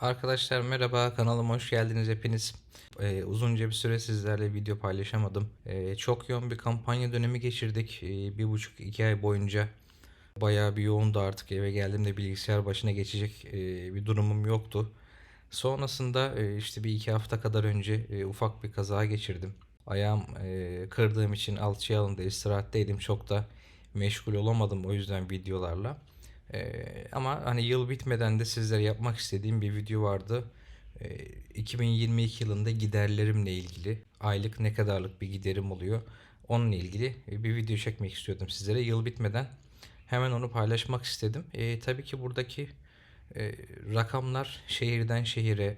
Arkadaşlar merhaba kanalıma hoş geldiniz hepiniz. Ee, uzunca bir süre sizlerle video paylaşamadım. Ee, çok yoğun bir kampanya dönemi geçirdik. Ee, bir buçuk iki ay boyunca bayağı bir yoğundu artık eve geldiğimde bilgisayar başına geçecek e, bir durumum yoktu. Sonrasında e, işte bir iki hafta kadar önce e, ufak bir kaza geçirdim. Ayağım e, kırdığım için alçıya alındı istirahatteydim çok da meşgul olamadım o yüzden videolarla. Ee, ama hani yıl bitmeden de sizlere yapmak istediğim bir video vardı. Ee, 2022 yılında giderlerimle ilgili aylık ne kadarlık bir giderim oluyor. Onunla ilgili bir video çekmek istiyordum sizlere. Yıl bitmeden hemen onu paylaşmak istedim. Ee, tabii ki buradaki e, rakamlar şehirden şehire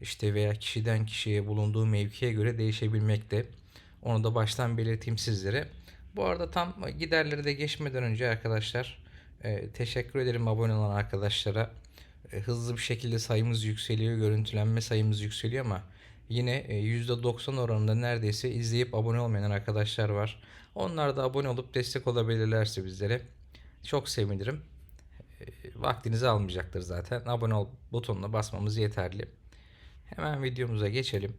işte veya kişiden kişiye bulunduğu mevkiye göre değişebilmekte. Onu da baştan belirteyim sizlere. Bu arada tam giderleri de geçmeden önce arkadaşlar e, teşekkür ederim abone olan arkadaşlara. E, hızlı bir şekilde sayımız yükseliyor, görüntülenme sayımız yükseliyor ama yine e, %90 oranında neredeyse izleyip abone olmayan arkadaşlar var. Onlar da abone olup destek olabilirlerse bizlere çok sevinirim. E, vaktinizi almayacaktır zaten. Abone ol butonuna basmamız yeterli. Hemen videomuza geçelim.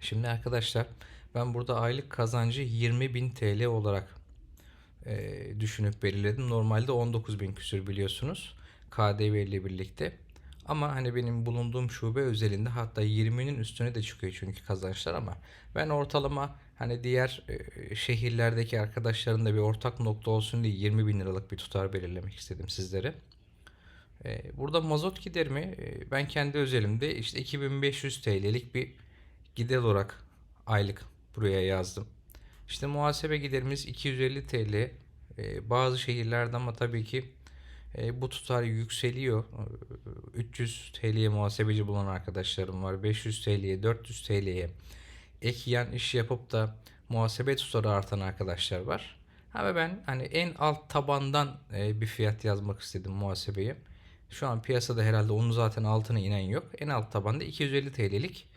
Şimdi arkadaşlar ben burada aylık kazancı 20.000 TL olarak e, düşünüp belirledim. Normalde 19 bin küsür biliyorsunuz. KDV ile birlikte. Ama hani benim bulunduğum şube özelinde hatta 20'nin üstüne de çıkıyor çünkü kazançlar ama ben ortalama hani diğer e, şehirlerdeki arkadaşların da bir ortak nokta olsun diye 20 bin liralık bir tutar belirlemek istedim sizlere. E, burada mazot giderimi e, ben kendi özelimde işte 2500 TL'lik bir gider olarak aylık buraya yazdım. İşte muhasebe giderimiz 250 TL. Ee, bazı şehirlerde ama tabii ki e, bu tutar yükseliyor. 300 TL'ye muhasebeci bulan arkadaşlarım var. 500 TL'ye, 400 TL'ye ek yan iş yapıp da muhasebe tutarı artan arkadaşlar var. Ama ben hani en alt tabandan e, bir fiyat yazmak istedim muhasebeye. Şu an piyasada herhalde onun zaten altına inen yok. En alt tabanda 250 TL'lik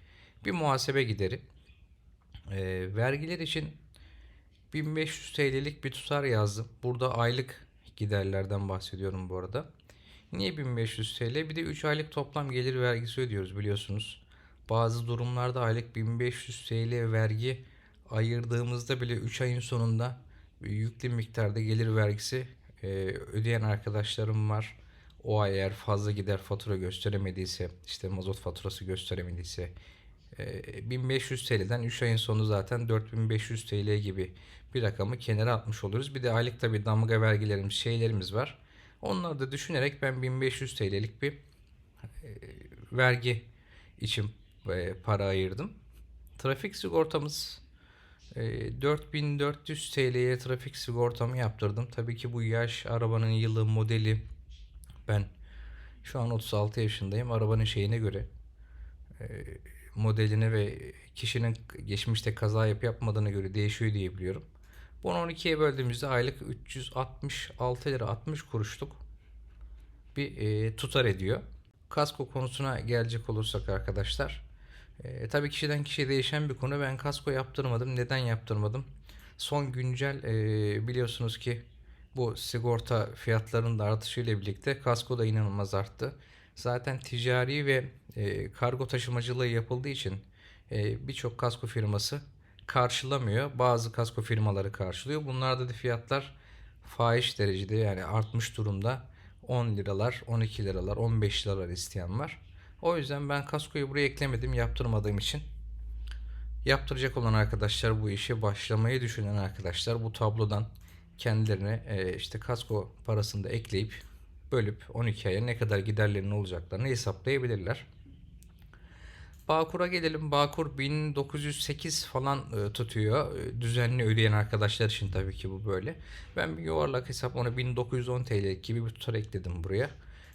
bir muhasebe gideri. E, vergiler için 1500 TL'lik bir tutar yazdım. Burada aylık giderlerden bahsediyorum bu arada. Niye 1500 TL? Bir de 3 aylık toplam gelir vergisi ödüyoruz biliyorsunuz. Bazı durumlarda aylık 1500 TL vergi ayırdığımızda bile 3 ayın sonunda yüklü miktarda gelir vergisi e, ödeyen arkadaşlarım var. O ay eğer fazla gider fatura gösteremediyse, işte mazot faturası gösteremediyse 1500 TL'den 3 ayın sonu zaten 4500 TL gibi bir rakamı kenara atmış oluruz. Bir de aylık tabi damga vergilerimiz şeylerimiz var. Onları da düşünerek ben 1500 TL'lik bir e, vergi için e, para ayırdım. Trafik sigortamız e, 4400 TL'ye trafik sigortamı yaptırdım. Tabii ki bu yaş arabanın yılı modeli ben şu an 36 yaşındayım. Arabanın şeyine göre e, modeline ve kişinin geçmişte kaza yap yapmadığına göre değişiyor diye biliyorum. Bunu 12'ye böldüğümüzde aylık 366 lira 60 kuruşluk bir e, tutar ediyor. Kasko konusuna gelecek olursak arkadaşlar. E, tabii kişiden kişiye değişen bir konu. Ben kasko yaptırmadım. Neden yaptırmadım? Son güncel e, biliyorsunuz ki bu sigorta fiyatlarının da artışıyla birlikte kasko da inanılmaz arttı. Zaten ticari ve e, kargo taşımacılığı yapıldığı için e, birçok kasko firması karşılamıyor. Bazı kasko firmaları karşılıyor. Bunlarda da fiyatlar fahiş derecede yani artmış durumda. 10 liralar, 12 liralar, 15 liralar isteyen var. O yüzden ben kaskoyu buraya eklemedim yaptırmadığım için. Yaptıracak olan arkadaşlar bu işe başlamayı düşünen arkadaşlar bu tablodan kendilerine e, işte kasko parasını da ekleyip bölüp 12 aya ne kadar giderlerinin olacaklarını hesaplayabilirler. Bağkur'a gelelim. Bağkur 1908 falan e, tutuyor. E, düzenli ödeyen arkadaşlar için tabii ki bu böyle. Ben bir yuvarlak hesap ona 1910 TL gibi bir tutar ekledim buraya.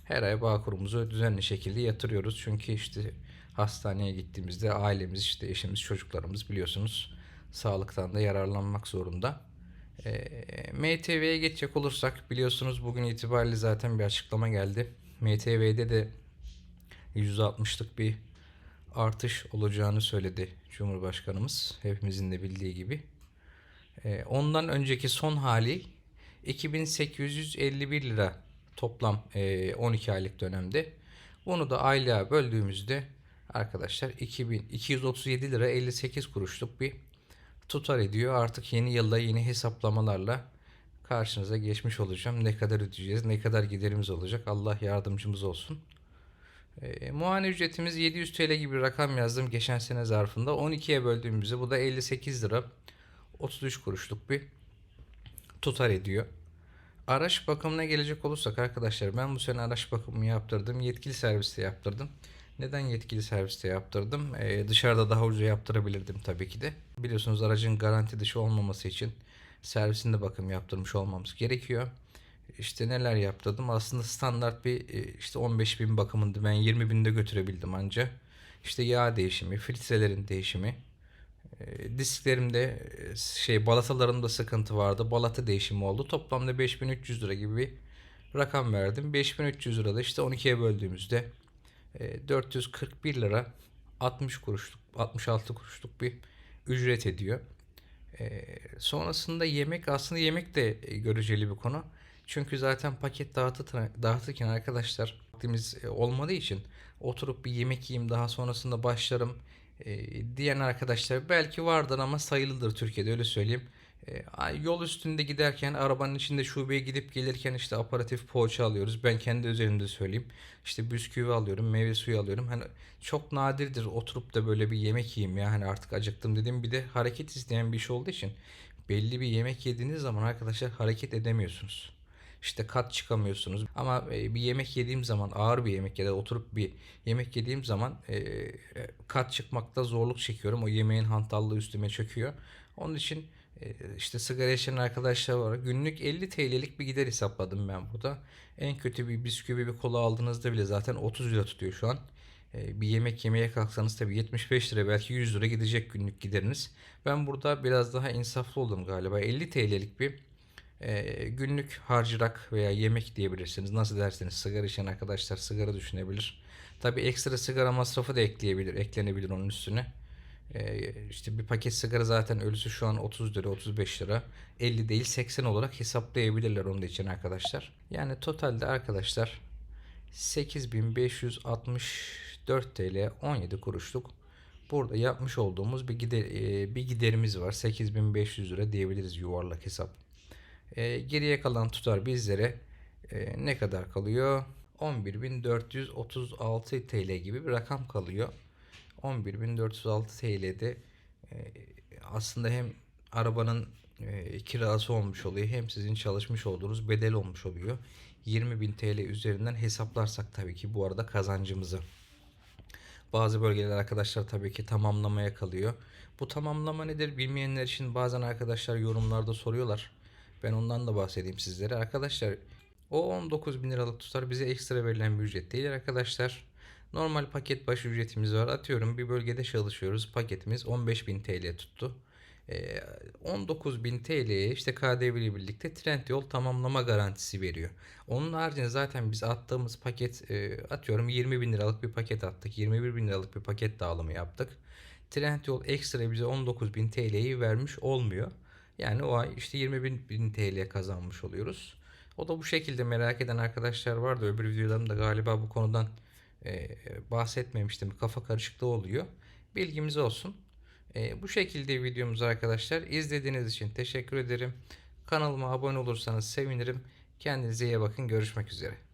Her ay Bağkur'umuzu düzenli şekilde yatırıyoruz. Çünkü işte hastaneye gittiğimizde ailemiz işte eşimiz çocuklarımız biliyorsunuz sağlıktan da yararlanmak zorunda. E, MTV'ye geçecek olursak biliyorsunuz bugün itibariyle zaten bir açıklama geldi. MTV'de de %60'lık bir artış olacağını söyledi Cumhurbaşkanımız. Hepimizin de bildiği gibi. E, ondan önceki son hali 2851 lira toplam e, 12 aylık dönemde. Bunu da aylığa böldüğümüzde arkadaşlar 2237 lira 58 kuruşluk bir tutar ediyor. Artık yeni yılda yeni hesaplamalarla karşınıza geçmiş olacağım. Ne kadar ödeyeceğiz, ne kadar giderimiz olacak. Allah yardımcımız olsun. E, muayene ücretimiz 700 TL gibi bir rakam yazdım geçen sene zarfında. 12'ye böldüğümüzde bu da 58 lira 33 kuruşluk bir tutar ediyor. Araç bakımına gelecek olursak arkadaşlar ben bu sene araç bakımını yaptırdım. Yetkili serviste yaptırdım. Neden yetkili serviste yaptırdım? Ee, dışarıda daha ucuza yaptırabilirdim tabii ki de. Biliyorsunuz aracın garanti dışı olmaması için servisinde bakım yaptırmış olmamız gerekiyor. İşte neler yaptırdım? Aslında standart bir e, işte 15 bin bakımındı. Ben 20 binde götürebildim anca. İşte yağ değişimi, filtrelerin değişimi, e, disklerimde e, şey balatalarımda sıkıntı vardı. Balata değişimi oldu. Toplamda 5300 lira gibi bir rakam verdim. 5300 lira da işte 12'ye böldüğümüzde 441 lira 60 kuruşluk 66 kuruşluk bir ücret ediyor. E, sonrasında yemek aslında yemek de e, göreceli bir konu. Çünkü zaten paket dağıtı, dağıtırken arkadaşlar vaktimiz e, olmadığı için oturup bir yemek yiyeyim daha sonrasında başlarım e, diyen arkadaşlar belki vardır ama sayılıdır Türkiye'de öyle söyleyeyim. E, yol üstünde giderken arabanın içinde şubeye gidip gelirken işte aparatif poğaça alıyoruz. Ben kendi üzerimde söyleyeyim. İşte bisküvi alıyorum, meyve suyu alıyorum. Hani çok nadirdir oturup da böyle bir yemek yiyeyim ya. Hani artık acıktım dedim. Bir de hareket isteyen bir iş olduğu için belli bir yemek yediğiniz zaman arkadaşlar hareket edemiyorsunuz işte kat çıkamıyorsunuz. Ama e, bir yemek yediğim zaman ağır bir yemek ya da oturup bir yemek yediğim zaman e, e, kat çıkmakta zorluk çekiyorum. O yemeğin hantallığı üstüme çöküyor. Onun için işte sigara içen arkadaşlar var. Günlük 50 TL'lik bir gider hesapladım ben burada. En kötü bir bisküvi bir kola aldığınızda bile zaten 30 lira tutuyor şu an. Bir yemek yemeye kalksanız tabii 75 lira belki 100 lira gidecek günlük gideriniz. Ben burada biraz daha insaflı oldum galiba. 50 TL'lik bir e, günlük harcırak veya yemek diyebilirsiniz. Nasıl derseniz sigara içen arkadaşlar sigara düşünebilir. Tabi ekstra sigara masrafı da ekleyebilir, eklenebilir onun üstüne. E, işte bir paket sigara zaten ölüsü şu an 30 lira, 35 lira. 50 değil 80 olarak hesaplayabilirler onun için arkadaşlar. Yani totalde arkadaşlar 8564 TL 17 kuruşluk burada yapmış olduğumuz bir gider e, bir giderimiz var. 8500 lira diyebiliriz yuvarlak hesap. E, geriye kalan tutar bizlere e, ne kadar kalıyor? 11.436 TL gibi bir rakam kalıyor. 11.436 TL'de e, aslında hem arabanın e, kirası olmuş oluyor hem sizin çalışmış olduğunuz bedel olmuş oluyor. 20.000 TL üzerinden hesaplarsak tabii ki bu arada kazancımızı. Bazı bölgeler arkadaşlar tabii ki tamamlamaya kalıyor. Bu tamamlama nedir bilmeyenler için bazen arkadaşlar yorumlarda soruyorlar. Ben ondan da bahsedeyim sizlere. Arkadaşlar o 19 bin liralık tutar bize ekstra verilen bir ücret değil arkadaşlar. Normal paket başı ücretimiz var. Atıyorum bir bölgede çalışıyoruz. Paketimiz 15 bin TL tuttu. Ee, 19 bin TL'ye işte KDV ile birlikte Trendyol tamamlama garantisi veriyor. Onun haricinde zaten biz attığımız paket e, atıyorum 20 bin liralık bir paket attık. 21 bin liralık bir paket dağılımı yaptık. Trendyol ekstra bize 19 bin TL'yi vermiş olmuyor. Yani o ay işte 20 bin, bin TL kazanmış oluyoruz. O da bu şekilde merak eden arkadaşlar vardı. Öbür videolarımda galiba bu konudan e, bahsetmemiştim. Kafa karışıklığı oluyor. Bilgimiz olsun. E, bu şekilde videomuz arkadaşlar. İzlediğiniz için teşekkür ederim. Kanalıma abone olursanız sevinirim. Kendinize iyi bakın. Görüşmek üzere.